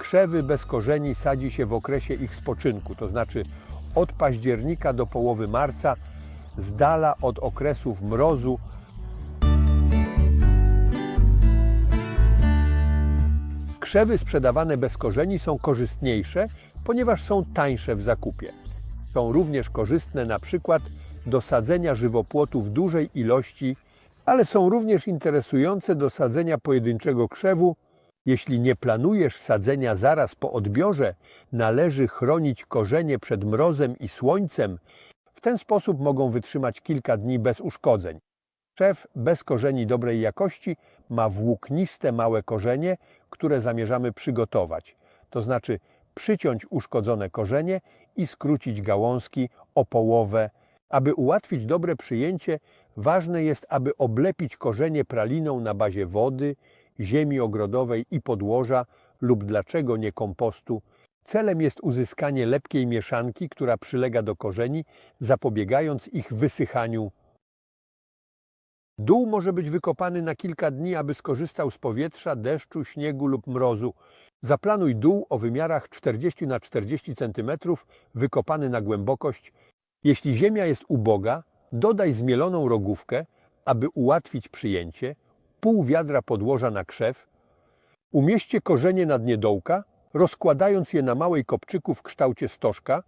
Krzewy bez korzeni sadzi się w okresie ich spoczynku, to znaczy od października do połowy marca, z dala od okresów mrozu. Krzewy sprzedawane bez korzeni są korzystniejsze, ponieważ są tańsze w zakupie. Są również korzystne na przykład do sadzenia żywopłotu w dużej ilości, ale są również interesujące do sadzenia pojedynczego krzewu. Jeśli nie planujesz sadzenia zaraz po odbiorze, należy chronić korzenie przed mrozem i słońcem. W ten sposób mogą wytrzymać kilka dni bez uszkodzeń. Krzew bez korzeni dobrej jakości ma włókniste małe korzenie, które zamierzamy przygotować. To znaczy przyciąć uszkodzone korzenie i skrócić gałązki o połowę. Aby ułatwić dobre przyjęcie, ważne jest, aby oblepić korzenie praliną na bazie wody, ziemi ogrodowej i podłoża lub dlaczego nie kompostu. Celem jest uzyskanie lepkiej mieszanki, która przylega do korzeni, zapobiegając ich wysychaniu Dół może być wykopany na kilka dni, aby skorzystał z powietrza, deszczu, śniegu lub mrozu. Zaplanuj dół o wymiarach 40 na 40 cm, wykopany na głębokość. Jeśli ziemia jest uboga, dodaj zmieloną rogówkę, aby ułatwić przyjęcie, pół wiadra podłoża na krzew. Umieśćcie korzenie na dnie dołka, rozkładając je na małej kopczyku w kształcie stożka.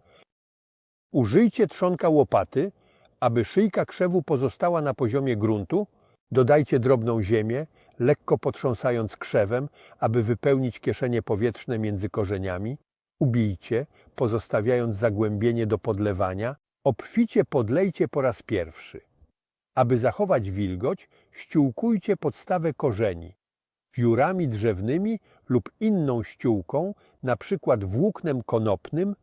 Użyjcie trzonka łopaty, aby szyjka krzewu pozostała na poziomie gruntu, dodajcie drobną ziemię, lekko potrząsając krzewem, aby wypełnić kieszenie powietrzne między korzeniami. Ubijcie, pozostawiając zagłębienie do podlewania. Obficie podlejcie po raz pierwszy. Aby zachować wilgoć, ściółkujcie podstawę korzeni. Wiórami drzewnymi lub inną ściółką, przykład włóknem konopnym,